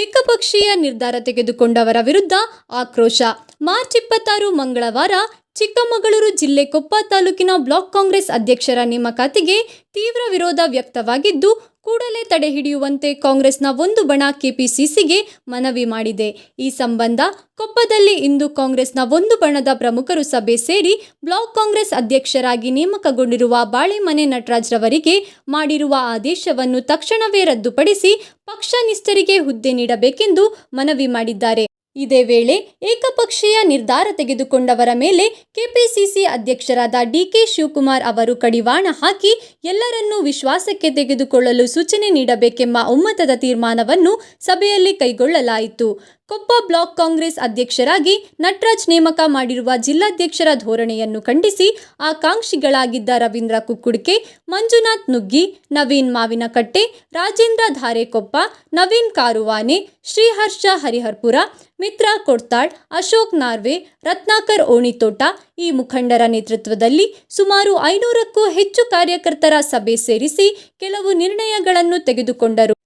ಏಕಪಕ್ಷೀಯ ನಿರ್ಧಾರ ತೆಗೆದುಕೊಂಡವರ ವಿರುದ್ಧ ಆಕ್ರೋಶ. ಮಾರ್ಚ್ ಇಪ್ಪತ್ತಾರು ಮಂಗಳವಾರ ಚಿಕ್ಕಮಗಳೂರು ಜಿಲ್ಲೆ ಕೊಪ್ಪ ತಾಲೂಕಿನ ಬ್ಲಾಕ್ ಕಾಂಗ್ರೆಸ್ ಅಧ್ಯಕ್ಷರ ನೇಮಕಾತಿಗೆ ತೀವ್ರ ವಿರೋಧ ವ್ಯಕ್ತವಾಗಿದ್ದು ಕೂಡಲೇ ತಡೆ ಹಿಡಿಯುವಂತೆ ಕಾಂಗ್ರೆಸ್ನ ಒಂದು ಬಣ ಕೆಪಿಸಿಸಿಗೆ ಮನವಿ ಮಾಡಿದೆ. ಈ ಸಂಬಂಧ ಕೊಪ್ಪದಲ್ಲಿ ಇಂದು ಕಾಂಗ್ರೆಸ್ನ ಒಂದು ಬಣದ ಪ್ರಮುಖರು ಸಭೆ ಸೇರಿ ಬ್ಲಾಕ್ ಕಾಂಗ್ರೆಸ್ ಅಧ್ಯಕ್ಷರಾಗಿ ನೇಮಕಗೊಂಡಿರುವ ಬಾಳೆಮನೆ ನಟರಾಜ್ ರವರಿಗೆ ಮಾಡಿರುವ ಆದೇಶವನ್ನು ತಕ್ಷಣವೇ ರದ್ದುಪಡಿಸಿ ಪಕ್ಷ ನಿಷ್ಠರಿಗೆ ಹುದ್ದೆ ನೀಡಬೇಕೆಂದು ಮನವಿ ಮಾಡಿದ್ದಾರೆ. ಇದೇ ವೇಳೆ ಏಕಪಕ್ಷೀಯ ನಿರ್ಧಾರ ತೆಗೆದುಕೊಂಡವರ ಮೇಲೆ ಕೆಪಿಸಿಸಿ ಅಧ್ಯಕ್ಷರಾದ ಡಿಕೆ ಶಿವಕುಮಾರ್ ಅವರು ಕಡಿವಾಣ ಹಾಕಿ ಎಲ್ಲರನ್ನೂ ವಿಶ್ವಾಸಕ್ಕೆ ತೆಗೆದುಕೊಳ್ಳಲು ಸೂಚನೆ ನೀಡಬೇಕೆಂಬ ಒಮ್ಮತದ ತೀರ್ಮಾನವನ್ನು ಸಭೆಯಲ್ಲಿ ಕೈಗೊಳ್ಳಲಾಯಿತು. ಕೊಪ್ಪ ಬ್ಲಾಕ್ ಕಾಂಗ್ರೆಸ್ ಅಧ್ಯಕ್ಷರಾಗಿ ನಟರಾಜ್ ನೇಮಕ ಮಾಡಿರುವ ಜಿಲ್ಲಾಧ್ಯಕ್ಷರ ಧೋರಣೆಯನ್ನು ಖಂಡಿಸಿ ಆಕಾಂಕ್ಷಿಗಳಾಗಿದ್ದ ರವೀಂದ್ರ ಕುಕ್ಕುಡ್ಕೆ, ಮಂಜುನಾಥ್ ನುಗ್ಗಿ, ನವೀನ್ ಮಾವಿನಕಟ್ಟೆ, ರಾಜೇಂದ್ರ ಧಾರೆಕೊಪ್ಪ, ನವೀನ್ ಕಾರುವಾನೆ, ಶ್ರೀಹರ್ಷ ಹರಿಹರ್ಪುರ, ಮಿತ್ರ ಕೊಡ್ತಾಳ್, ಅಶೋಕ್ ನಾರ್ವೆ, ರತ್ನಾಕರ್ ಓಣಿತೋಟ ಈ ಮುಖಂಡರ ನೇತೃತ್ವದಲ್ಲಿ ಸುಮಾರು ಐನೂರಕ್ಕೂ ಹೆಚ್ಚು ಕಾರ್ಯಕರ್ತರ ಸಭೆ ಸೇರಿಸಿ ಕೆಲವು ನಿರ್ಣಯಗಳನ್ನು ತೆಗೆದುಕೊಂಡರು.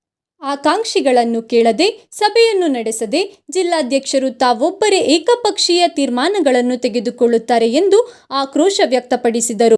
ಆಕಾಂಕ್ಷಿಗಳನ್ನು ಕೇಳದೆ ಸಭೆಯನ್ನು ನಡೆಸದೆ ಜಿಲ್ಲಾಧ್ಯಕ್ಷರು ತಾವೊಬ್ಬರೇ ಏಕಪಕ್ಷೀಯ ತೀರ್ಮಾನಗಳನ್ನು ತೆಗೆದುಕೊಳ್ಳುತ್ತಾರೆ ಎಂದು ಆಕ್ರೋಶ ವ್ಯಕ್ತಪಡಿಸಿದರು.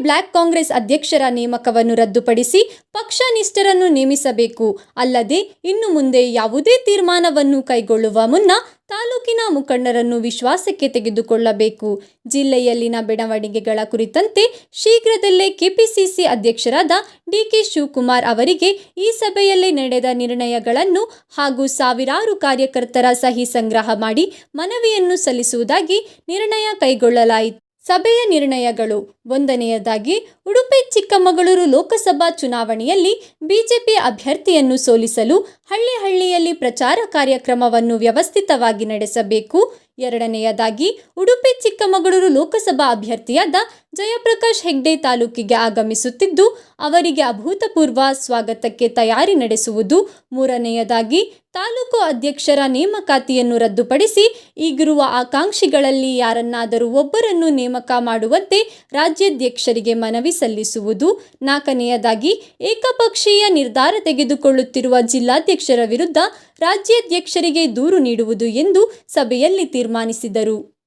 ಬ್ಲಾಕ್ ಕಾಂಗ್ರೆಸ್ ಅಧ್ಯಕ್ಷರ ನೇಮಕವನ್ನು ರದ್ದುಪಡಿಸಿ ಪಕ್ಷ ನಿಷ್ಠರನ್ನು ನೇಮಿಸಬೇಕು. ಅಲ್ಲದೆ ಇನ್ನು ಮುಂದೆ ಯಾವುದೇ ತೀರ್ಮಾನವನ್ನು ಕೈಗೊಳ್ಳುವ ಮುನ್ನ ತಾಲೂಕಿನ ಮುಖಂಡರನ್ನು ವಿಶ್ವಾಸಕ್ಕೆ ತೆಗೆದುಕೊಳ್ಳಬೇಕು. ಜಿಲ್ಲೆಯಲ್ಲಿನ ಬೆಳವಣಿಗೆಗಳ ಕುರಿತಂತೆ ಶೀಘ್ರದಲ್ಲೇ ಕೆಪಿಸಿಸಿ ಅಧ್ಯಕ್ಷರಾದ ಡಿಕೆ ಶಿವಕುಮಾರ್ ಅವರಿಗೆ ಈ ಸಭೆಯಲ್ಲಿ ನಡೆದ ನಿರ್ಣಯಗಳನ್ನು ಹಾಗೂ ಸಾವಿರಾರು ಕಾರ್ಯಕರ್ತರ ಸಹಿ ಸಂಗ್ರಹ ಮಾಡಿ ಮನವಿಯನ್ನು ಸಲ್ಲಿಸುವುದಾಗಿ ನಿರ್ಣಯ ಕೈಗೊಳ್ಳಲಾಯಿತು. ಸಭೆಯ ನಿರ್ಣಯಗಳು. ಒಂದನೆಯದಾಗಿ, ಉಡುಪಿ ಚಿಕ್ಕಮಗಳೂರು ಲೋಕಸಭಾ ಚುನಾವಣೆಯಲ್ಲಿ ಬಿಜೆಪಿ ಅಭ್ಯರ್ಥಿಯನ್ನು ಸೋಲಿಸಲು ಹಳ್ಳಿ ಹಳ್ಳಿಯಲ್ಲಿ ಪ್ರಚಾರ ಕಾರ್ಯಕ್ರಮವನ್ನು ವ್ಯವಸ್ಥಿತವಾಗಿ ನಡೆಸಬೇಕು. ಎರಡನೆಯದಾಗಿ, ಉಡುಪಿ ಚಿಕ್ಕಮಗಳೂರು ಲೋಕಸಭಾ ಅಭ್ಯರ್ಥಿಯಾದ ಜಯಪ್ರಕಾಶ್ ಹೆಗ್ಡೆ ತಾಲೂಕಿಗೆ ಆಗಮಿಸುತ್ತಿದ್ದು, ಅವರಿಗೆ ಅಭೂತಪೂರ್ವ ಸ್ವಾಗತಕ್ಕೆ ತಯಾರಿ ನಡೆಸುವುದು. ಮೂರನೆಯದಾಗಿ, ತಾಲೂಕು ಅಧ್ಯಕ್ಷರ ನೇಮಕಾತಿಯನ್ನು ರದ್ದುಪಡಿಸಿ, ಈಗಿರುವ ಆಕಾಂಕ್ಷಿಗಳಲ್ಲಿ ಯಾರನ್ನಾದರೂ ಒಬ್ಬರನ್ನು ನೇಮಕ ಮಾಡುವಂತೆ ರಾಜ್ಯಾಧ್ಯಕ್ಷರಿಗೆ ಮನವಿ ಸಲ್ಲಿಸುವುದು. ನಾಲ್ಕನೆಯದಾಗಿ, ಏಕಪಕ್ಷೀಯ ನಿರ್ಧಾರ ತೆಗೆದುಕೊಳ್ಳುತ್ತಿರುವ ಜಿಲ್ಲಾಧ್ಯಕ್ಷರ ವಿರುದ್ಧ ರಾಜ್ಯಾಧ್ಯಕ್ಷರಿಗೆ ದೂರು ನೀಡುವುದು ಎಂದು ಸಭೆಯಲ್ಲಿ ತೀರ್ಮಾನಿಸಿದರು.